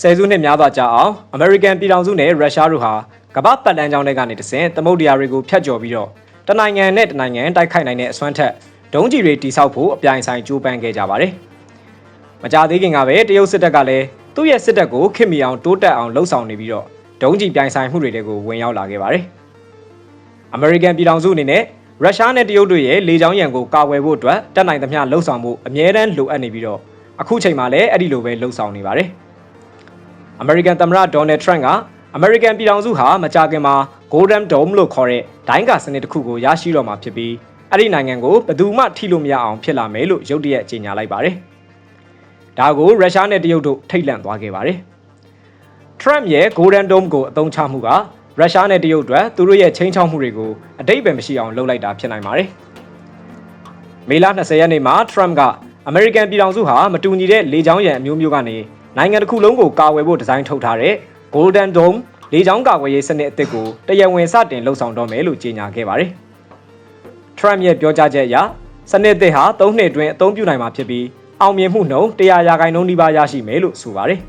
ဆယ်စုနှစ်များစွာကြာအောင်အမေရိကန်ပြည်ထောင်စုနဲ့ရုရှားတို့ဟာကမ္ဘာပတ်လမ်းကြောင်းတွေကနေတဆင့်သမုဒ္ဒရာတွေကိုဖျက်ကျော်ပြီးတော့တနိုင်ငံနဲ့တနိုင်ငံတိုက်ခိုက်နိုင်တဲ့အစွမ်းထက်ဒုံးကျည်တွေတိစောက်ဖို့အပြိုင်ဆိုင်ကြိုးပမ်းခဲ့ကြပါတယ်။မကြသေးခင်ကပဲတရုတ်စစ်တပ်ကလည်းသူ့ရဲ့စစ်တပ်ကိုခင်မီအောင်တိုးတက်အောင်လှုံ့ဆော်နေပြီးတော့ဒုံးကျည်ပြိုင်ဆိုင်မှုတွေကိုဝင်ရောက်လာခဲ့ပါတယ်။အမေရိကန်ပြည်ထောင်စုအနေနဲ့ရုရှားနဲ့တရုတ်တို့ရဲ့လေကြောင်းရန်ကိုကာကွယ်ဖို့အတွက်တက်နိုင်သမျှလှုံ့ဆော်မှုအမြဲတမ်းလိုအပ်နေပြီးတော့အခုချိန်မှာလည်းအဲ့ဒီလိုပဲလှုံ့ဆော်နေပါတယ်။ အမေရိကန်သမ္မတဒေါ်နယ်ထရန့်ကအမေရိကန်ပြည်ထောင်စုဟာမကြာခင်မှာ Golden Dome လို့ခေါ်တဲ့ဒိုင်းကာစနစ်တစ်ခုကိုရရှိတော့မှာဖြစ်ပြီးအဲ့ဒီနိုင်ငံကိုဘယ်သူမှထိလို့မရအောင်ဖြစ်လာမယ်လို့ရုတ်တရက်ကြေညာလိုက်ပါတယ်။ဒါကိုရုရှားနဲ့တရုတ်တို့ထိတ်လန့်သွားခဲ့ပါတယ်။ Trump ရဲ့ Golden Dome ကိုအသုံးချမှုကရုရှားနဲ့တရုတ်အတွက်သူတို့ရဲ့ချိန်ချောက်မှုတွေကိုအတိတ်ပဲမရှိအောင်လုပ်လိုက်တာဖြစ်နိုင်ပါတယ်။မေလ20ရက်နေ့မှာ Trump ကအမေရိကန်ပြည်ထောင်စုဟာမတူညီတဲ့လေကြောင်းရန်အမျိုးမျိုးကနေ နိုင်ငံတစ်ခုလုံးကိုကာကွယ်ဖို့ဒီဇိုင်းထုတ်ထားတဲ့ Golden Dome လေကြောင်းကာကွယ်ရေးစနစ်အသစ်ကိုတရားဝင်စတင်လှုပ်ဆောင်တော့မယ်လို့ကြေညာခဲ့ပါတယ်။ Trump ရဲ့ပြောကြားချက်အရစနစ်အသစ်ဟာ၃နှစ်အတွင်းအသုံးပြုနိုင်မှာဖြစ်ပြီးအောင်မြင်မှုနှုန်း100ရာခိုင်နှုန်းနီးပါးရရှိမယ်လို့ဆိုပါတယ်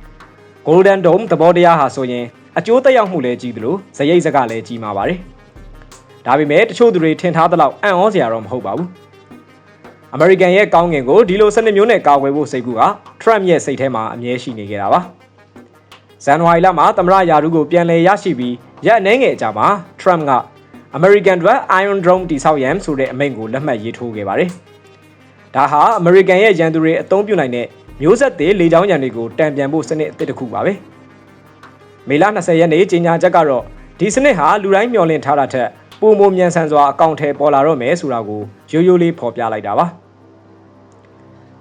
။ Golden Dome သဘောတရားဟာဆိုရင်အကျိုးသက်ရောက်မှုလည်းကြီးသလိုဇရိတ်စကလည်းကြီးမှာပါတယ်။ဒါပေမဲ့တချို့သူတွေထင်ထားသလောက်အံ့ဩစရာတော့မဟုတ်ပါဘူး။ အမေရိကန်ရဲ့ကောင်းကင်ကိုဒီလိုစနစ်မျိုးနဲ့ကာကွယ်ဖို့စိတ်ကူက Trump ရဲ့စိတ်ထဲမှာအမြဲရှိနေခဲ့တာပါ။ဇန်နဝါရီလမှာသမ္မတယာရုကိုပြန်လည်ရရှိပြီးရက်အနှဲငယ်အကြာမှာ Trump ကအမေရိကန်အတွက် Iron Dome တိဆောက်ရန်ဆိုတဲ့အမိန့်ကိုလက်မှတ်ရေးထိုးခဲ့ပါတယ်။ဒါဟာအမေရိကန်ရဲ့ရန်သူတွေအသုံးပြုနိုင်တဲ့မျိုးဆက်သေးလေကြောင်းရန်တွေကိုတံပြန်ဖို့စနစ်အသစ်တစ်ခုပါပဲ။မေလ20ရက်နေ့ကြေညာချက်ကတော့ဒီစနစ်ဟာလူတိုင်းမျှော်လင့်ထားတာထက်ပုံမမြန်ဆန်စွာအကောင့်ထဲပေါ်လာတော့မယ်ဆိုတာကိုရိုးရိုးလေးဖော်ပြလိုက်တာပါ။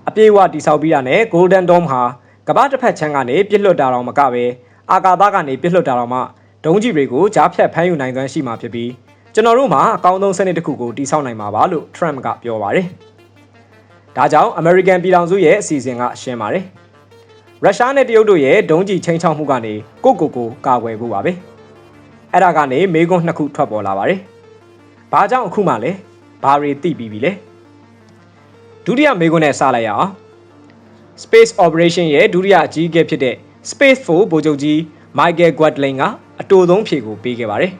အပြေးအဝတိဆောက်ပြီးတာနဲ့ Golden Dome ဟာကမ္ဘာတစ်ဖက်ချမ်းကနေပြစ်လွတ်တာတော့မကပဲအာကာသကနေပြစ်လွတ်တာတော့မှဒုံးကျည်တွေကိုကြားဖြတ်ဖမ်းယူနိုင်သွမ်းရှိမှာဖြစ်ပြီးကျွန်တော်တို့မှာအကောင်းဆုံးစနစ်တစ်ခုကိုတည်ဆောက်နိုင်မှာပါလို့ Trump ကပြောပါတယ်။ဒါကြောင့် American ပြည်ထောင်စုရဲ့အစီအစဉ်ကရှင်းပါတယ်။ရုရှားနဲ့တရုတ်တို့ရဲ့ဒုံးကျည်ချိန်ချောက်မှုကနေကိုကိုကိုကာကွယ်ဖို့ပါပဲ။အဲ့ဒါကနေမေကွန်းနှစ်ခုထွက်ပေါ်လာပါတယ်။ဘာကြောင့်အခုမှလဲ။ဘာတွေသိပြီးပြီလဲ။ ဒုတိယမေကွန်းနဲ့စလိုက်ရအောင်။ Space Operation ရဲ့ဒုတိယအကြီးအကဲဖြစ်တဲ့ Space Force ဗိုလ်ချုပ်ကြီး Michael Quadlin ကအတူဆုံးဖြေကိုပေးခဲ့ပါတယ်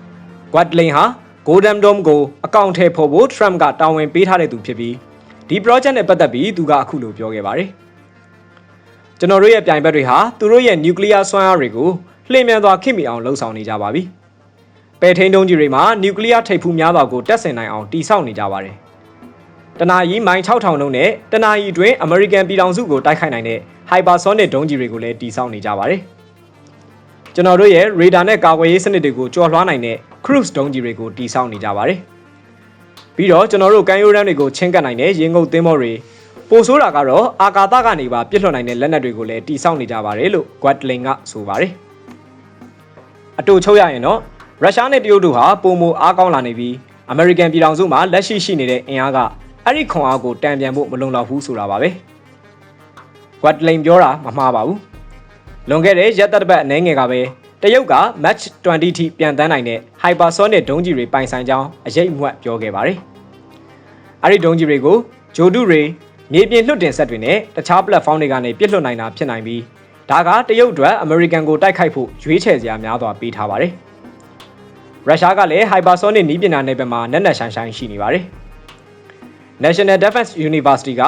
။ Quadlin ဟာ Golden Dome ကိုအကောင့်ထဲပေါ်ဖို့ Trump ကတာဝန်ပေးထားတဲ့သူဖြစ်ပြီးဒီ project နဲ့ပတ်သက်ပြီးသူကအခုလိုပြောခဲ့ပါတယ်။ကျွန်တော်တို့ရဲ့ပြိုင်ဘက်တွေဟာသူတို့ရဲ့ nuclear စွမ်းအားတွေကိုလှည့်မြန်စွာခိမိအောင်လှုံ့ဆော်နေကြပါပြီ။ပဲထိန်တုံးကြီးတွေမှာ nuclear ထိပ်ဖူးများစွာကိုတက်ဆင်နိုင်အောင်တိစောက်နေကြပါတယ်။ တနာရီမိုင်6000နှုန်းနဲ့တနာရီအတွင်း American ပြည်ထောင်စုကိုတိုက်ခိုက်နိုင်တဲ့ hypersonic ဒုံးကြီးတွေကိုလည်းတိစောက်နေကြပါတယ်။ကျွန်တော်တို့ရဲ့ radar နဲ့ကာကွယ်ရေးစနစ်တွေကိုကျော်လွှားနိုင်တဲ့ cruise ဒုံးကြီးတွေကိုတိစောက်နေကြပါတယ်။ပြီးတော့ကျွန်တော်တို့ကမ်းရိုးတန်းတွေကိုချင်းကပ်နိုင်တဲ့ရေငုပ်သင်းမောတွေပိုဆိုးတာကတော့အာကာသကနေပါပြစ်လွှတ်နိုင်တဲ့လက်နက်တွေကိုလည်းတိစောက်နေကြပါတယ်လို့ Guadlin ကဆိုပါတယ်။အတူချုပ်ရရင်တော့ရုရှားနဲ့တရုတ်တို့ဟာပုံမအားကောင်းလာနေပြီး American ပြည်ထောင်စုမှာလက်ရှိရှိနေတဲ့အင်အားက အဲ့ဒီခွန်အားကိုတံပြန်ဖို့မလုံလောက်ဘူးဆိုတာပါပဲ။ Guadlin ပြောတာမမှားပါဘူး။လွန်ခဲ့တဲ့ရက်သက်တစ်ပတ်အနည်းငယ်ကပဲတရုတ်က match 20ထိပြန်တန်းနိုင်တဲ့ hypersonic ဒုံးကျည်တွေပိုင်ဆိုင်ကြောင်းအရေးအမွတ်ပြောခဲ့ပါတယ်။အဲ့ဒီဒုံးကျည်တွေကိုဂျိုဒုတွေမြေပြင်လွှတ်တင်ဆက်တွေနဲ့တခြား platform တွေကနေပြစ်လွှတ်နိုင်တာဖြစ်နိုင်ပြီးဒါကတရုတ်အတွက် American ကိုတိုက်ခိုက်ဖို့ရွေးချယ်စရာများစွာပေးထားပါတယ်။ရုရှားကလည်း hypersonic နည်းပညာနယ်ပယ်မှာနက်နက်ရှိုင်းရှိုင်းရှိနေပါတယ်။ National Defense University က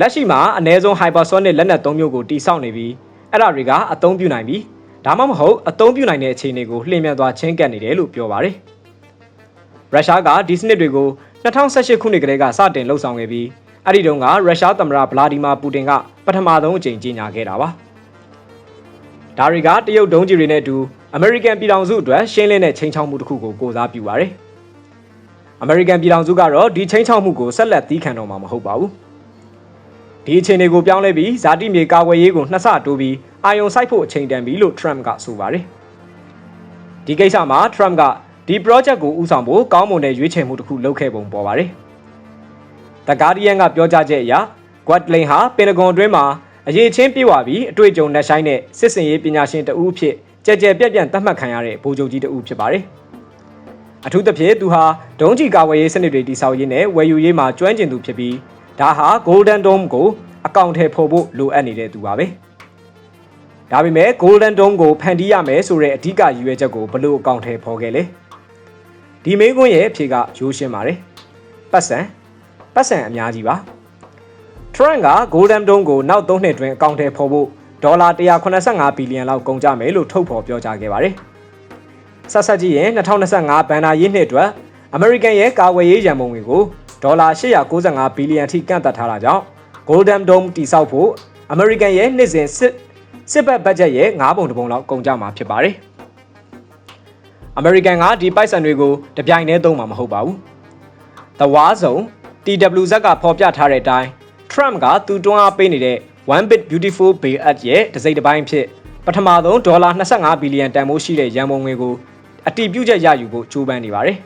လက်ရှိမှာအ ਨੇ ဆုံး hypersonic လက်နက်၃မျိုးကိုတိစောက်နေပြီးအဲ့ဒါတွေကအသုံးပြုနိုင်ပြီးဒါမှမဟုတ်အသုံးပြုနိုင်တဲ့အခြေအနေကိုလှည့်မြန်သွားချင်းကပ်နေတယ်လို့ပြောပါတယ်။ရုရှားကဒီစနစ်တွေကို2018ခုနှစ်ကတည်းကစတင်လှုပ်ဆောင်ခဲ့ပြီးအဲ့ဒီတုန်းကရုရှားသမ္မတဗလာဒီမာပူတင်ကပထမဆုံးအကြိမ်ကြေညာခဲ့တာပါ။ဒါတွေကတရုတ်ဒုံးကျည်တွေနဲ့အတူအမေရိကန်ပြည်ထောင်စုအတွက်ရှင်းလင်းတဲ့ချိန်ချောက်မှုတစ်ခုကိုကိုစားပြုပါတယ်။ အမေရိကန်ပြည်ထောင်စုကတော့ဒီချိန်ချောက်မှုကိုဆက်လက်သီးခံတော့မှာမဟုတ်ပါဘူး။ဒီအခြေအနေကိုပြောင်းလဲပြီးဇာတိမြေကာကွယ်ရေးကိုနှစ်ဆတိုးပြီးအာယုံစိုက်ဖို့အချိန်တန်ပြီလို့ Trump ကဆိုပါတယ်။ဒီကိစ္စမှာ Trump ကဒီ project ကိုဦးဆောင်ဖို့ကောင်းမွန်တဲ့ရွေးချယ်မှုတစ်ခုလုပ်ခဲ့ပုံပေါ်ပါတယ်။ The Guardian ကပြောကြားချက်အရ Guadlin ဟာပင်တဂွန်အတွင်းမှာအရေးချင်းပြေဝပြီးအတွေ့အကြုံနဲ့ဆိုင်တဲ့စစ်စင်ရေးပညာရှင်တဦးဖြစ်ကြဲကြဲပြက်ပြန့်သတ်မှတ်ခံရတဲ့ဗိုလ်ချုပ်ကြီးတဦးဖြစ်ပါတယ်။ အထူးသဖြင့်သူဟာဒုံးကျည်ကာဝယ်ရေးစနစ်တွေတိစောက်ရေးနဲ့ဝယ်ယူရေးမှာကျွမ်းကျင်သူဖြစ်ပြီးဒါဟာ Golden Dome ကိုအကောင့်ထဲပေါ်ဖို့လိုအပ်နေတဲ့သူပါပဲ။ဒါပေမဲ့ Golden Dome ကိုဖန်တီးရမယ်ဆိုတဲ့အဓိကရည်ရွယ်ချက်ကိုဘလို့အကောင့်ထဲဖော်ခဲ့လဲဒီမေးခွန်းရဲ့အဖြေကရိုးရှင်းပါတယ်ပတ်စံပတ်စံအများကြီးပါ Trump က Golden Dome ကိုနောက်3နှစ်တွင်အကောင့်ထဲဖော်ဖို့ဒေါ်လာ185ဘီလီယံလောက်ကုန်ကျမယ်လို့ထုတ်ဖော်ပြောကြားခဲ့ပါတယ် ဆက်ဆက်ကြည့်ရင်2025ဘဏ္ဍာရေးနှစ်အတွက်အမေရိကန်ရဲ့ကာကွယ်ရေးရန်ပုံငွေကိုဒေါ်လာ895ဘီလီယံထိကန့်သတ်ထားတာကြောင့် Golden Dome တိစောက်ဖို့အမေရိကန်ရဲ့နှစ်စဉ်စစ်စစ်ဘက်ဘတ်ဂျက်ရဲ့9ပုံတစ်ပုံလောက်ကုန်ကျမှာဖြစ်ပါတယ်။အမေရိကန်ကဒီပိုက်ဆံတွေကိုတပြိုင်တည်းသုံးမှာမဟုတ်ပါဘူး။တဝါစုံ TWZ ကဖော်ပြထားတဲ့အတိုင်း Trump ကသူတွန်းအားပေးနေတဲ့ One Big Beautiful Bill Act ရဲ့တစိမ့်တစ်ပိုင်းဖြစ်ပထမဆုံးဒေါ်လာ25ဘီလီယံတန်ဖိုးရှိတဲ့ရန်ပုံငွေကို အတည်ပြုချက်ရယူဖို့ကြိုးပမ်းနေပါတယ်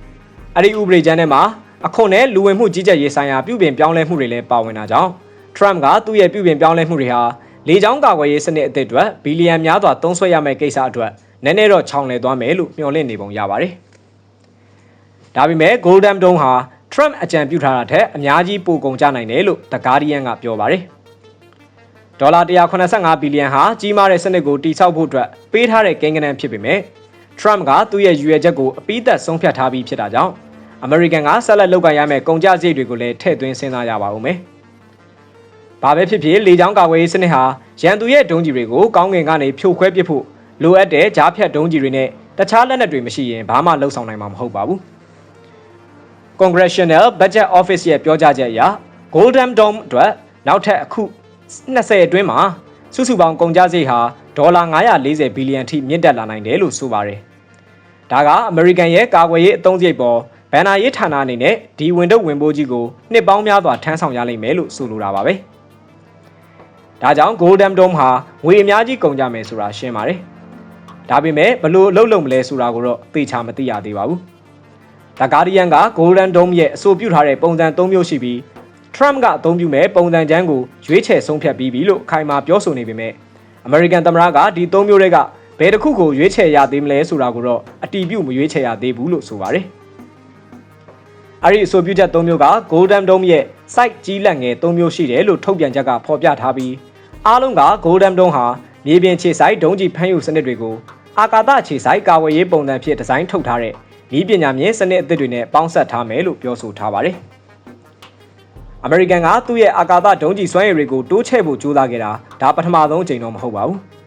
။အဲ့ဒီဥပဒေကြမ်းထဲမှာအခွန်နဲ့လူဝင်မှုကြီးကြပ်ရေးဆိုင်ရာပြုပြင်ပြောင်းလဲမှုတွေလည်းပါဝင်တာကြောင့် Trump ကသူ့ရဲ့ပြုပြင်ပြောင်းလဲမှုတွေဟာလေကြောင်းကာကွယ်ရေးစနစ်အသစ်အတွက်ဘီလီယံများစွာသုံးစွဲရမယ့်ကိစ္စအတွက်နည်းနည်းတော့ချောင်လည်သွားမယ်လို့မျှော်လင့်နေပုံရပါတယ်။ဒါပေမဲ့ Golden Dome ဟာ Trump အကြံပြုထားတာထက်အများကြီးပိုကုန်ကျနိုင်တယ်လို့ The Guardian ကပြောပါတယ်။ဒေါ်လာ185ဘီလီယံဟာကြီးမားတဲ့စနစ်ကိုတိစောက်ဖို့အတွက်ပေးထားတဲ့ကိန်းဂဏန်းဖြစ်ပေမဲ့ Trump ကသူ့ရဲ့ရည်ရွယ်ချက်ကိုအပိသက်ဆုံးဖြတ်ထားပြီးဖြစ်တာကြောင့်အမေရိကန်ကဆက်လက်လုပ်ကိုင်ရမယ့်ကုန်ကျစရိတ်တွေကိုလည်းထည့်သွင်းစဉ်းစားရပါဦးမယ်။ဘာပဲဖြစ်ဖြစ်လေကြောင်းကာကွယ်ရေးစနစ်ဟာရန်သူရဲ့ဒုံးကျည်တွေကိုကောင်းကင်ကနေဖြိုခွဲပစ်ဖို့လိုအပ်တဲ့ကြားဖြတ်ဒုံးကျည်တွေနဲ့တခြားလက်နက်တွေမရှိရင်ဘာမှလှုပ်ဆောင်နိုင်မှာမဟုတ်ပါဘူး။ Congressional Budget Office ရဲ့ပြောကြားချက်အရ Golden Dome အတွက်နောက်ထပ်အခု20အတွင်းမှာစုစုပေါင်းကုန်ကျစရိတ်ဟာဒေါ်လာ940ဘီလီယံထိမြင့်တက်လာနိုင်တယ်လို့ဆိုပါတယ်။ ဒါကအမေရိကန်ရဲ့ကာကွယ်ရေးအသုံးစရိတ်ပေါ်ဘန်နာရေးဌာနအနေနဲ့ဒီဝင်တော့ဝင်ပိုးကြီးကိုနှစ်ပေါင်းများစွာထမ်းဆောင်ရလိမ့်မယ်လို့ဆိုလိုတာပါပဲ။ဒါကြောင့် Golden Dome ဟာငွေအများကြီးကုန်ကြမယ်ဆိုတာရှင်းပါတယ်။ဒါပေမဲ့ဘလို့အလုပ်လုပ်မလဲဆိုတာကိုတော့သိချာမသိရသေးပါဘူး။ The Guardian က Golden Dome ရဲ့အဆိုပြုထားတဲ့ပုံစံ၃မျိုးရှိပြီး Trump ကအသုံးပြုမဲ့ပုံစံချမ်းကိုရွေးချယ်ဆုံးဖြတ်ပြီးပြီလို့ခိုင်မာပြောဆိုနေပေမဲ့ American သမ္မတကဒီ၃မျိုးတွေက ဘယ်တစ်ခုကိုရွေးချယ်ရသေးမလဲဆိုတာကိုတော့အတီးပြုတ်မရွေးချယ်ရသေးဘူးလို့ဆိုပါတယ်။အဲ့ဒီအဆိုပြုချက်၃မျိုးက Golden Dome ရဲ့ site ကြီးလက်ငယ်၃မျိုးရှိတယ်လို့ထုတ်ပြန်ချက်ကဖော်ပြထားပြီးအားလုံးက Golden Dome ဟာမြေပြင်ခြေဆိုင်ဒုံးကျည်ဖမ်းယူစနစ်တွေကိုအာကာသခြေဆိုင်ကာဝယ်ရေးပုံစံဖြစ်ဒီဇိုင်းထုတ်ထားတဲ့ဤပညာမြင့်စနစ်အသစ်တွေနဲ့ပေါင်းစပ်ထားမယ်လို့ပြောဆိုထားပါတယ်။ American ကသူ့ရဲ့အာကာသဒုံးကျည်စွမ်းရည်တွေကိုတိုးချဲ့ဖို့ကြိုးစားခဲ့တာဒါပထမဆုံးအကြိမ်တော့မဟုတ်ပါဘူး။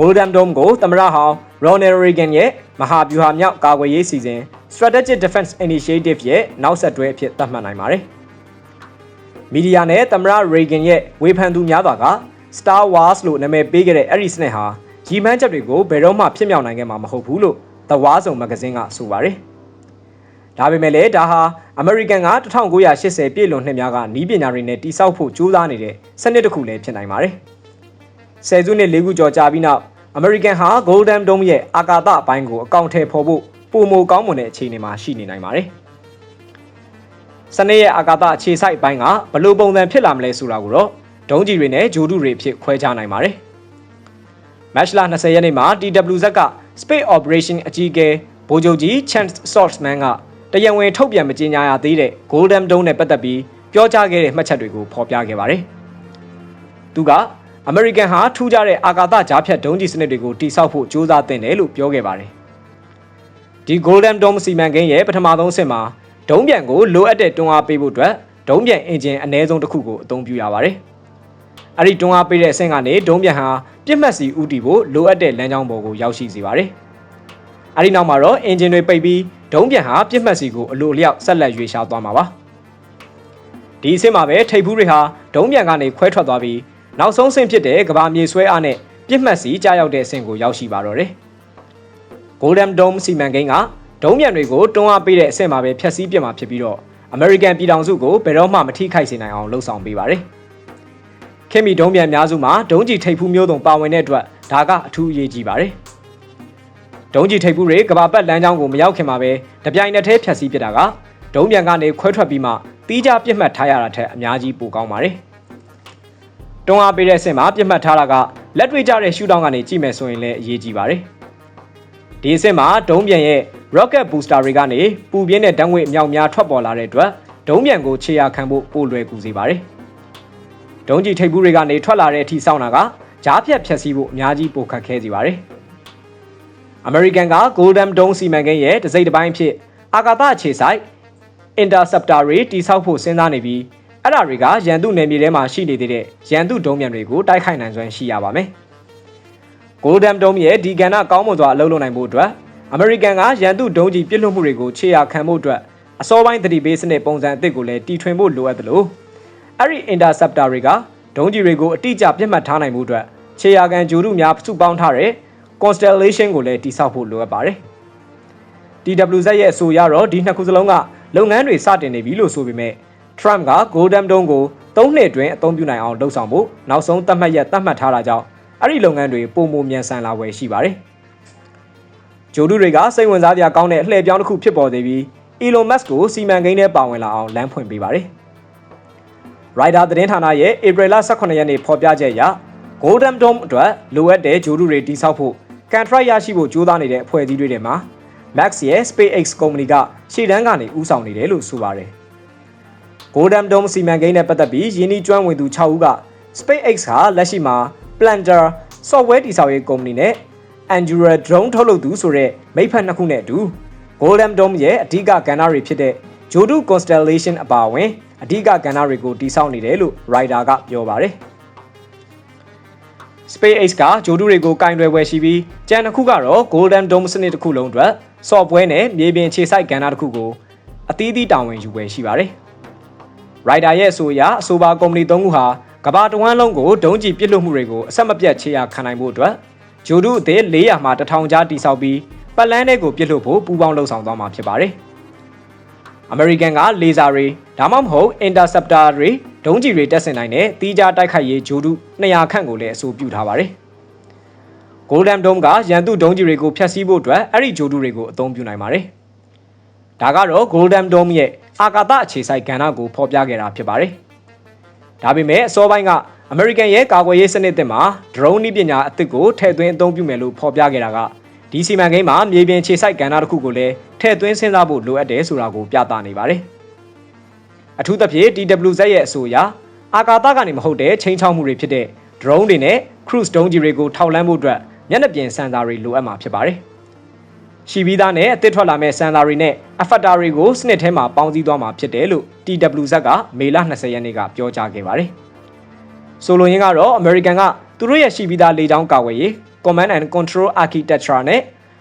Golden Dome ကိုသမ္မတဟောင်း Ronald Reagan ရဲ့မဟာဗျူဟာမြောက်ကာကွယ်ရေးစီစဉ် Strategic Defense Initiative ရဲ့နောက်ဆက်တွဲအဖြစ်သတ်မှတ်နိုင်ပါတယ်။မီဒီယာနဲ့သမ္မတ Reagan ရဲ့ဝေဖန်သူများစွာက Star Wars လို့နာမည်ပေးခဲ့တဲ့အဲ့ဒီစနစ်ဟာရည်မှန်းချက်တွေကိုဘယ်တော့မှဖြစ်မြောက်နိုင်ခဲ့မှာမဟုတ်ဘူးလို့ The War Zone မဂ္ဂဇင်းကဆိုပါတယ်။ဒါပေမဲ့လည်းဒါဟာ American က1980ပြည့်လွန်နှစ်များကနီးပညာတွေနဲ့တိစောက်ဖို့ကြိုးစားနေတဲ့စနစ်တစ်ခုလည်းဖြစ်နိုင်ပါတယ်။ ဆယ်စုနှစ်၄ခုကျော်ကြာပြီးနောက် American ဟာ Golden Dome ရဲ့အာကာသအပိုင်းကိုအကောင့်ထဲပေါ်ဖို့ပုံမကောင်းမွန်တဲ့အခြေအနေမှာရှိနေနိုင်ပါတယ်။စနေရဲ့အာကာသအခြေစိုက်အပိုင်းကဘလို့ပုံစံဖြစ်လာမလဲဆိုတာကိုတော့ဒုံးကြီးတွေနဲ့ဂျိုဒုတွေဖြစ်ခွဲခြားနိုင်ပါတယ်။ Match လ20ရက်နေ့မှာ TWZ က Space Operation အကြီးအကဲဗိုလ်ချုပ်ကြီး Chance Saltzman ကတရားဝင်ထုတ်ပြန်မကြေညာရသေးတဲ့ Golden Dome နဲ့ပတ်သက်ပြီးပြောကြားခဲ့တဲ့မှတ်ချက်တွေကိုဖော်ပြခဲ့ပါတယ်။သူက အမေရိကန်ဟာထူးခြားတဲ့အာကာသကြားဖြတ်ဒုံးကျည်စနစ်တွေကိုတိစောက်ဖို့ကြိုးစားတင်တယ်လို့ပြောခဲ့ပါတယ်။ဒီ Golden Dome စီမံကိန်းရဲ့ပထမဆုံးအဆင့်မှာဒုံးပြန်ကိုလိုအပ်တဲ့တွန်းအားပေးဖို့အတွက်ဒုံးပြန်အင်ဂျင်အနည်းဆုံးတစ်ခုကိုအသုံးပြုရပါတယ်။အဲ့ဒီတွန်းအားပေးတဲ့အဆင့်ကနေဒုံးပြန်ဟာပြစ်မှတ်စီဥတီဖို့လိုအပ်တဲ့လမ်းကြောင်းပေါ်ကိုရောက်ရှိစေပါတယ်။အဲ့ဒီနောက်မှာတော့အင်ဂျင်တွေပိတ်ပြီးဒုံးပြန်ဟာပြစ်မှတ်စီကိုအလိုအလျောက်ဆက်လက်ရွေ့ရှားသွားမှာပါ။ဒီအဆင့်မှာပဲထိပ်ဖူးတွေဟာဒုံးပြန်ကနေခွဲထွက်သွားပြီး နောက်ဆုံးဆင့်ဖြစ်တဲ့ကဘာမြေဆွဲအားနဲ့ပြစ်မှတ်စီကြားရောက်တဲ့အဆင့်ကိုရောက်ရှိပါတော့တယ်။ Golden Dome စီမံကိန်းကဒုံးပြန်တွေကိုတွန်းအားပေးတဲ့အဆင့်မှာပဲဖျက်ဆီးပြမှာဖြစ်ပြီးတော့ American ပြည်ထောင်စုကိုဘယ်တော့မှမထိခိုက်စေနိုင်အောင်လှုံ့ဆော်ပေးပါတယ်။ခင်မီဒုံးပြန်များစုမှာဒုံးကြီးထိပ်ဖူးမျိုးစုံပါဝင်တဲ့အတွက်ဒါကအထူးအရေးကြီးပါတယ်။ဒုံးကြီးထိပ်ဖူးတွေကဘာပတ်လမ်းကြောင်းကိုမရောက်ခင်မှာပဲတပြိုင်နက်တည်းဖျက်ဆီးပြတာကဒုံးပြန်ကနေခွဲထွက်ပြီးမှတီးခြားပြစ်မှတ်ထားရတာထက်အများကြီးပိုကောင်းပါတယ်။ တွန်းအားပေးတဲ့အဆင့်မှာပြစ်မှတ်ထားတာကလက်တွေ့ကျတဲ့ရှူတောင်းကနေကြည့်မယ်ဆိုရင်လည်းအရေးကြီးပါတယ်။ဒီအဆင့်မှာဒုံးပြန်ရဲ့ rocket booster တွေကနေပူပြင်းတဲ့ဓာတ်ငွေ့အမြောက်များထွက်ပေါ်လာတဲ့အတွက်ဒုံးပြန်ကိုခြေရာခံဖို့ပိုလွယ်ကူစေပါတယ်။ဒုံးကြီးထိပ်ဘူးတွေကနေထွက်လာတဲ့အထိစောင့်တာကကြားဖြတ်ဖြတ်စည်းဖို့အများကြီးပိုခက်ခဲစေပါတယ်။ American က Golden Dome စီမံကိန်းရဲ့တစ်စိတ်တစ်ပိုင်းဖြစ်အာကာသအခြေဆိုင် Interceptor တွေတိစောက်ဖို့စဉ်းစားနေပြီး အဲ့ဒါတွေကရန်သူနယ်မြေထဲမှာရှိနေသေးတဲ့ရန်သူဒုံးမြန်တွေကိုတိုက်ခိုက်နိုင်စွမ်းရှိရပါမယ်။ Golden Dome ရဲ့ဒီကဏ္ဍကောင်းမွန်စွာအလုပ်လုပ်နိုင်ဖို့အတွက် American ကရန်သူဒုံးကြီးပြစ်လွှတ်မှုတွေကိုခြေရာခံဖို့အတွက်အစောပိုင်းသတိပေးစနစ်ပုံစံအသစ်ကိုလည်းတီထွင်ဖို့လိုအပ်တယ်လို့အဲ့ဒီ interceptor တွေကဒုံးကြီးတွေကိုအတိအကျပြတ်မှတ်ထားနိုင်မှုအတွက်ခြေရာခံဂျိုရုများစုပေါင်းထားတဲ့ constellation ကိုလည်းတိစောက်ဖို့လိုအပ်ပါတယ်။ TWZ ရဲ့အဆိုအရတော့ဒီနှစ်ခုစလုံးကလုပ်ငန်းတွေစတင်နေပြီလို့ဆိုပေမဲ့ Trump က Golden Dome ကို၃နှစ်အတွင်းအသုံးပြုနိုင်အောင်လှုံ့ဆော်ဖို့နောက်ဆုံးသတ်မှတ်ရက်သတ်မှတ်ထားတာကြောင့်အဲ့ဒီလုပ်ငန်းတွေပုံမမြန်ဆန်လာဝယ်ရှိပါတယ်။ဂျိုဒူတွေကစိတ်ဝင်စားစရာကောင်းတဲ့အလှည့်ပြောင်းတစ်ခုဖြစ်ပေါ်နေပြီး Elon Musk ကိုစီမံကိန်းထဲပါဝင်လာအောင်လမ်းဖွင့်ပေးပါတယ်။ Rider သတင်းဌာနရဲ့ဧပြီလ18ရက်နေ့ဖော်ပြချက်အရ Golden Dome အတွက်လိုအပ်တဲ့ဂျိုဒူတွေတိစောက်ဖို့ကန်ထရိုက်ရရှိဖို့ကြိုးစားနေတဲ့အဖွဲ့အစည်းတွေထဲမှာ Max ရဲ့ SpaceX ကုမ္ပဏီကရှေ့တန်းကနေဦးဆောင်နေတယ်လို့ဆိုပါတယ်။ Golden Dome စီမံကိန်းနဲ့ပတ်သက်ပြီးယင်းဤကျွမ်းဝင်သူ6ဦးက SpaceX ကလက်ရှိမှာ Planter software တိစောက်ရေးကုမ္ပဏီနဲ့ Anduril drone ထုတ်လုပ်သူဆိုတဲ့မိဖက်နှစ်ခုနဲ့အတူ Golden Dome ရဲ့အဓိကကဏ္ဍတွေဖြစ်တဲ့ Jodu Constellation အပါအဝင်အဓိကကဏ္ဍတွေကိုတိစောက်နေတယ်လို့ Rider ကပြောပါတယ်။ SpaceX ကဂျိုဒူတွေကိုကင်တွယ်ဝယ်ရှိပြီးကြံတစ်ခုကတော့ Golden Dome စနစ်တစ်ခုလုံးအတွက် software နဲ့မြေပြင်ခြေစိုက်ကဏ္ဍတစ်ခုကိုအသီးသီးတာဝန်ယူဝယ်ရှိပါတယ်။ Rider ရဲ့အဆိုအရအဆိုပါကုမ္ပဏီ၃ခုဟာကမ္ဘာတဝန်းလုံးကိုဒုံးကျည်ပစ်လွှတ်မှုတွေကိုအဆက်မပြတ်ခြေရာခံနိုင်ဖို့အတွက်ဂျိုဒူအသစ်400မှ1000ကြားတိစောက်ပြီးပတ်လန်းတဲ့ကိုပစ်လွှတ်ဖို့ပူးပေါင်းလှုပ်ဆောင်သွားမှာဖြစ်ပါတယ်။ American ကလေဆာတွေဒါမှမဟုတ် interceptor တွေဒုံးကျည်တွေတက်ဆင်နိုင်တဲ့တီးခြားတိုက်ခိုက်ရေးဂျိုဒု200ခန့်ကိုလည်းအဆိုပြုထားပါတယ်။ Golden Dome ကရန်သူဒုံးကျည်တွေကိုဖျက်ဆီးဖို့အတွက်အဲ့ဒီဂျိုဒုတွေကိုအသုံးပြုနိုင်ပါတယ်။ဒါကတော့ Golden Dome ရဲ့ အာကာသအခြေစိုက်ကဏ္ဍကိုဖော်ပြခဲ့တာဖြစ်ပါတယ်။ဒါပေမဲ့အစောပိုင်းက American ရဲ့ကာကွယ်ရေးစနစ်သစ်မှာ drone နည်းပညာအသစ်ကိုထည့်သွင်းအသုံးပြုမယ်လို့ဖော်ပြခဲ့တာကဒီစီမံကိန်းမှာမြေပြင်ခြေစိုက်ကဏ္ဍတစ်ခုကိုလည်းထည့်သွင်းစဉ်းစားဖို့လိုအပ်တယ်ဆိုတာကိုပြသနေပါတယ်။အထူးသဖြင့် TWZ ရဲ့အဆိုအရအာကာသကနေမဟုတ်တဲ့ချိန်ချောက်မှုတွေဖြစ်တဲ့ drone တွေနဲ့ cruise ဒုံးကြီးတွေကိုထောက်လှမ်းဖို့အတွက်မျက်နှာပြင်စင်ဆာတွေလိုအပ်မှာဖြစ်ပါတယ်။ ရှိပြီးသားနဲ့အသစ်ထွက်လာမဲ့စင်ဆာတွေနဲ့ effector တွေကိုစနစ်ထဲမှာပေါင်းစည်းသွားမှာဖြစ်တယ်လို့ TWZ ကမေလ20ရက်နေ့ကပြောကြားခဲ့ပါတယ်။ဆိုလိုရင်းကတော့ American ကသူတို့ရဲ့ရှိပြီးသားလေကြောင်းကာကွယ်ရေး Command and Control Architecture နဲ့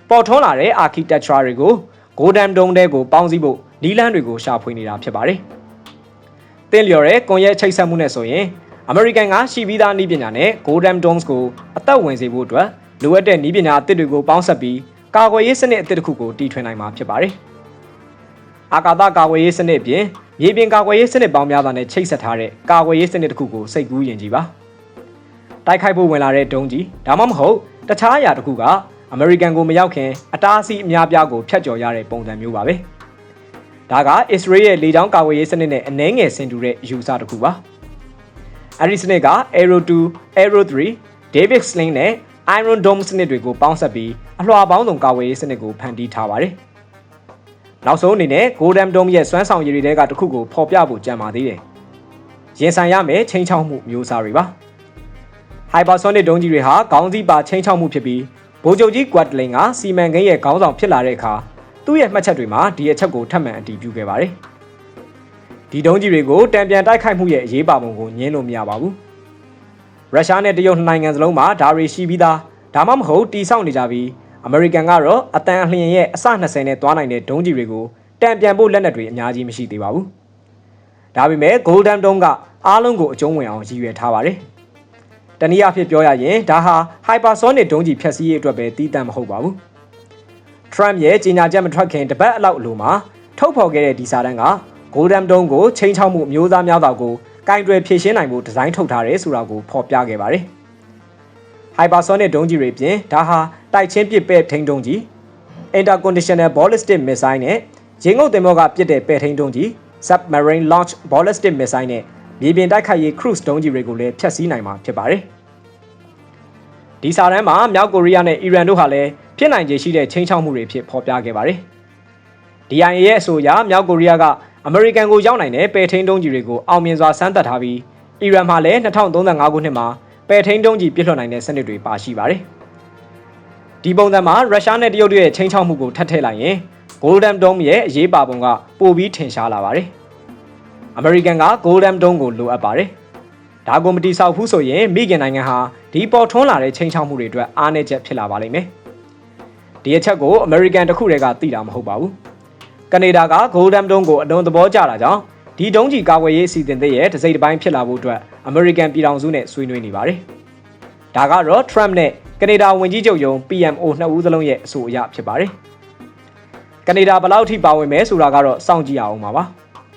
ပေါ်ထွန်းလာတဲ့ Architecture တွေကို Golden Dome တဲကိုပေါင်းစည်းဖို့နီးလန်းတွေကိုရှာဖွေနေတာဖြစ်ပါတယ်။တင်းလျော်တဲ့ကွန်ရက်ချိတ်ဆက်မှုနဲ့ဆိုရင် American ကရှိပြီးသားနည်းပညာနဲ့ Golden Domes ကိုအသက်ဝင်စေဖို့အတွက်လိုအပ်တဲ့နည်းပညာအသစ်တွေကိုပေါင်းစပ်ပြီး ကာကွယ်ရေးစနစ်အသစ်တစ်ခုကိုတီထွင်နိုင်မှာဖြစ်ပါတယ်။အာကာသကာကွယ်ရေးစနစ်ပြင်မြေပြင်ကာကွယ်ရေးစနစ်ပေါင်းများစွာနဲ့ချိတ်ဆက်ထားတဲ့ကာကွယ်ရေးစနစ်တစ်ခုကိုစိတ်ကူးယဉ်ကြည်ပါ။တိုက်ခိုက်ဖို့ဝင်လာတဲ့ဒုံးကြီးဒါမှမဟုတ်တခြားအရာတစ်ခုကအမေရိကန်ကိုမရောက်ခင်အတားအဆီးအများပြားကိုဖျက်ကျော်ရတဲ့ပုံစံမျိုးပါပဲ။ဒါကအစ္စရေးရဲ့လေကြောင်းကာကွယ်ရေးစနစ်နဲ့အနှဲငယ်ဆင်တူတဲ့ယူဆတစ်ခုပါ။အဲဒီစနစ်က Aero 2, Aero 3, David Sling နဲ့ Iron Dome စနစ်တွေကိုပေါင်းစပ်ပြီးအလွှာပေါင်းစုံကာကွယ်ရေးစနစ်ကိုဖန်တီးထားပါတယ်။နောက်ဆုံးအနေနဲ့ Golden Dome ရဲ့စွမ်းဆောင်ရည်တွေကတစ်ခုကိုဖော်ပြဖို့ကြံပါသေးတယ်။ရင်ဆိုင်ရမယ့်ချိန်ချောက်မှုမျိုးစားတွေပါ။ Hypersonic ဒုံးကြီးတွေဟာခေါင်းစည်းပါချိန်ချောက်မှုဖြစ်ပြီးဗိုလ်ချုပ်ကြီးကွတ်လင်ကစီမံကိန်းရဲ့ခေါင်းဆောင်ဖြစ်လာတဲ့အခါသူ့ရဲ့မှတ်ချက်တွေမှာဒီအချက်ကိုထပ်မံအတည်ပြုခဲ့ပါတယ်။ဒီဒုံးကြီးတွေကိုတံပြန်တိုက်ခိုက်မှုရဲ့အရေးပါပုံကိုညင်းလို့မရပါဘူး။ ရုရှားနဲ့တရုတ်နိုင်ငံစလုံးမှာဒါတွေရှိပြီးသားဒါမှမဟုတ်တီဆောက်နေကြပြီးအမေရိကန်ကတော့အတန်အလျင်ရဲ့အစ20နဲ့သွားနိုင်တဲ့ဒုံးကြီးတွေကိုတံပြန်ဖို့လက်နက်တွေအများကြီးမရှိသေးပါဘူး။ဒါပေမဲ့ Golden Dome ကအားလုံးကိုအကျုံးဝင်အောင်ရည်ရွယ်ထားပါတယ်။တနည်းအားဖြင့်ပြောရရင်ဒါဟာ hypersonic ဒုံးကြီးဖြတ်စည်းရေးအတွက်ပဲတည်တံ့မဟုတ်ပါဘူး။ Trump ရဲ့ကြေညာချက်မထွက်ခင်တပတ်အလောက်အလိုမှာထုတ်ဖော်ခဲ့တဲ့ဒီစာတမ်းက Golden Dome ကိုချိန်ချောက်မှုမျိုးသားများစွာကို ကင်တွယ်ဖြည့်ရှင်းနိုင်ဖို့ဒီဇိုင်းထုတ်ထားတယ်ဆိုတာကိုဖော်ပြခဲ့ပါတယ်။ hypersonic ဒုံးကြီးတွေပြင်ဒါဟာတိုက်ချင်းပစ်ပဲ့ထိန်းဒုံးကြီး interconditional ballistic missile နဲ့ရေငုပ်သင်္ဘောကပစ်တဲ့ပဲ့ထိန်းဒုံးကြီး submarine launch ballistic missile နဲ့မြေပြင်တိုက်ခိုက်ရေး cruise ဒုံးကြီးတွေကိုလည်းဖျက်ဆီးနိုင်မှာဖြစ်ပါတယ်။ဒီစာတမ်းမှာမြောက်ကိုရီးယားနဲ့အီရန်တို့ဟာလည်းဖြစ်နိုင်ခြေရှိတဲ့ချင်းချောက်မှုတွေဖြစ်ဖော်ပြခဲ့ပါတယ်။ DIA ရဲ့အဆိုအရမြောက်ကိုရီးယားက အမေရိကန်ကိုရောက်နိုင်တဲ့ပယ်ထိန်ဒုံးကြီးတွေကိုအောင်မြင်စွာစမ်းသပ်ထားပြီးအီရန်မှာလည်း2035ခုနှစ်မှာပယ်ထိန်တုံးကြီးပြစ်လွှတ်နိုင်တဲ့စနစ်တွေပါရှိပါတယ်။ဒီပုံစံမှာရုရှားနဲ့တရုတ်တို့ရဲ့ချိန်ချောက်မှုကိုထပ်ထည့်လိုက်ရင် Golden Dome ရဲ့အရေးပါပုံကပိုပြီးထင်ရှားလာပါတယ်။ American က Golden Dome ကိုလိုအပ်ပါတယ်။ဒါကိုမတိဆောက်ဘူးဆိုရင်မိခင်နိုင်ငံဟာဒီပေါ်ထွန်းလာတဲ့ချိန်ချောက်မှုတွေအတွက်အားနည်းချက်ဖြစ်လာပါလိမ့်မယ်။ဒီအချက်ကို American တစ်ခုတည်းကသိတာမဟုတ်ပါဘူး။ ကနေဒါက Golden Dome ကိုအလွန်သဘောကျတာကြောင့်ဒီတုံးကြီးကာကွယ်ရေးအစီအစဉ်တွေရဲ့တစ်စိတ်တစ်ပိုင်းဖြစ်လာဖို့အတွက် American ပြည်ထောင်စုနဲ့ဆွေးနွေးနေပါတယ်။ဒါကတော့ Trump နဲ့ကနေဒါဝန်ကြီးချုပ်ယုံ PMO နှစ်ဦးစလုံးရဲ့အဆိုအရဖြစ်ပါတယ်။ကနေဒါဘယ်လောက်ထိပါဝင်မယ်ဆိုတာကတော့စောင့်ကြည့်ရအောင်ပါပါ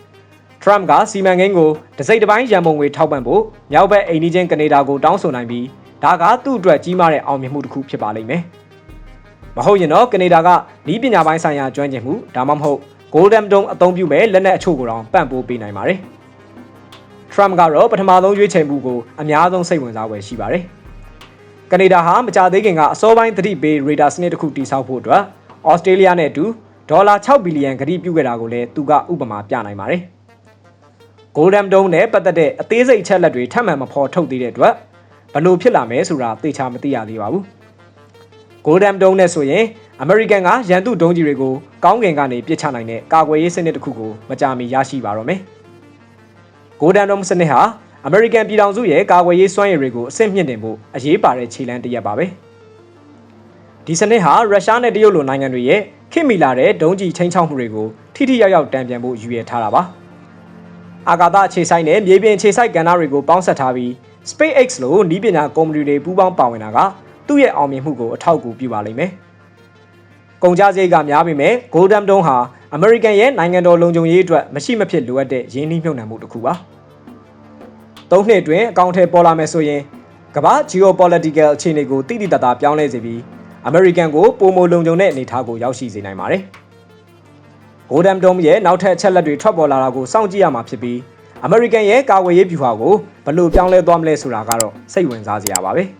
။ Trump ကစီမံကိန်းကိုတစ်စိတ်တစ်ပိုင်းရန်ပုံငွေထောက်ပံ့ဖို့မြောက်ဘက်အိန္ဒိချင်းကနေဒါကိုတောင်းဆိုနိုင်ပြီးဒါကသူ့အတွက်ကြီးမားတဲ့အောင်မြင်မှုတစ်ခုဖြစ်ပါလိမ့်မယ်။ မဟုတ်ရင်တော့ကနေဒါကဤပညာပိုင်းဆိုင်ရာကျွမ်းကျင်မှုဒါမှမဟုတ် Golden Dome အသုံးပြုမဲ့လက်နက်အချို့ကိုတောင်ပံ့ပိုးပေးနိုင်ပါတယ်။ Trump ကတော့ပထမဆုံးရွေးချယ်မှုကိုအများဆုံးစိတ်ဝင်စားဖွယ်ရှိပါတယ်။ကနေဒါဟာမကြသေးခင်ကအစောပိုင်းသတိပေးရေဒါစနစ်တစ်ခုတိစောက်ဖို့အတွက်ဩစတြေးလျနဲ့အတူဒေါ်လာ6ဘီလီယံကတိပြုခဲ့တာကိုလည်းသူကဥပမာပြနိုင်ပါတယ်။ Golden Dome နဲ့ပတ်သက်တဲ့အသေးစိတ်အချက်လက်တွေထပ်မံမဖော်ထုတ်သေးတဲ့အတွက်ဘလို့ဖြစ်လာမယ်ဆိုတာသေချာမသိရသေးပါဘူး။ Golden Dome နဲ့ဆိုရင် American ကရန်သူဒုံးကြီးတွေကိုကောင်းကင်ကနေပစ်ချနိုင်တဲ့ကာကွယ်ရေးစနစ်တစ်ခုကိုမကြာမီရရှိပါတော့မယ်။ Golden Dome စနစ်ဟာ American ပြည်ထောင်စုရဲ့ကာကွယ်ရေးစွမ်းရည်တွေကိုအဆင့်မြင့်တင်ဖို့အရေးပါတဲ့ခြေလှမ်းတစ်ရပ်ပါပဲ။ဒီစနစ်ဟာရုရှားနဲ့တရုတ်လိုနိုင်ငံတွေရဲ့ခင်မီလာတဲ့ဒုံးကြီးချင်းချောက်မှုတွေကိုထိထိရောက်ရောက်တံပြန်ဖို့ရည်ရွယ်ထားတာပါ။အာကာသအခြေဆိုင်တဲ့မြေပြင်အခြေဆိုင်ကဏ္ဍတွေကိုပေါင်းစပ်ထားပြီး SpaceX လိုနည်းပညာကုမ္ပဏီတွေပူးပေါင်းပါဝင်တာက သူ့ရဲ့အောင်မြင်မှုကိုအထောက်အကူပြုပါလိမ့်မယ်။ကုန်ကြစရိတ်ကများပေမဲ့ Golden Dome ဟာ American ရဲ့နိုင်ငံတော်လုံခြုံရေးအတွက်မရှိမဖြစ်လိုအပ်တဲ့ရင်းနှီးမြှုပ်နှံမှုတစ်ခုပါ။သုံးနှစ်အတွင်းအကောင့်ထဲပေါ်လာမယ်ဆိုရင်ကမ္ဘာ geopolitical အခြေအနေကိုတိတိတတ်တာပြောင်းလဲစေပြီး American ကိုပုံမလုံခြုံတဲ့အနေအထားကိုရောက်ရှိစေနိုင်ပါတယ်။ Golden Dome ရဲ့နောက်ထပ်အချက်လက်တွေထွက်ပေါ်လာတာကိုစောင့်ကြည့်ရမှာဖြစ်ပြီး American ရဲ့ကာကွယ်ရေးဗျူဟာကိုဘယ်လိုပြောင်းလဲသွားမလဲဆိုတာကတော့စိတ်ဝင်စားစရာပါပဲ။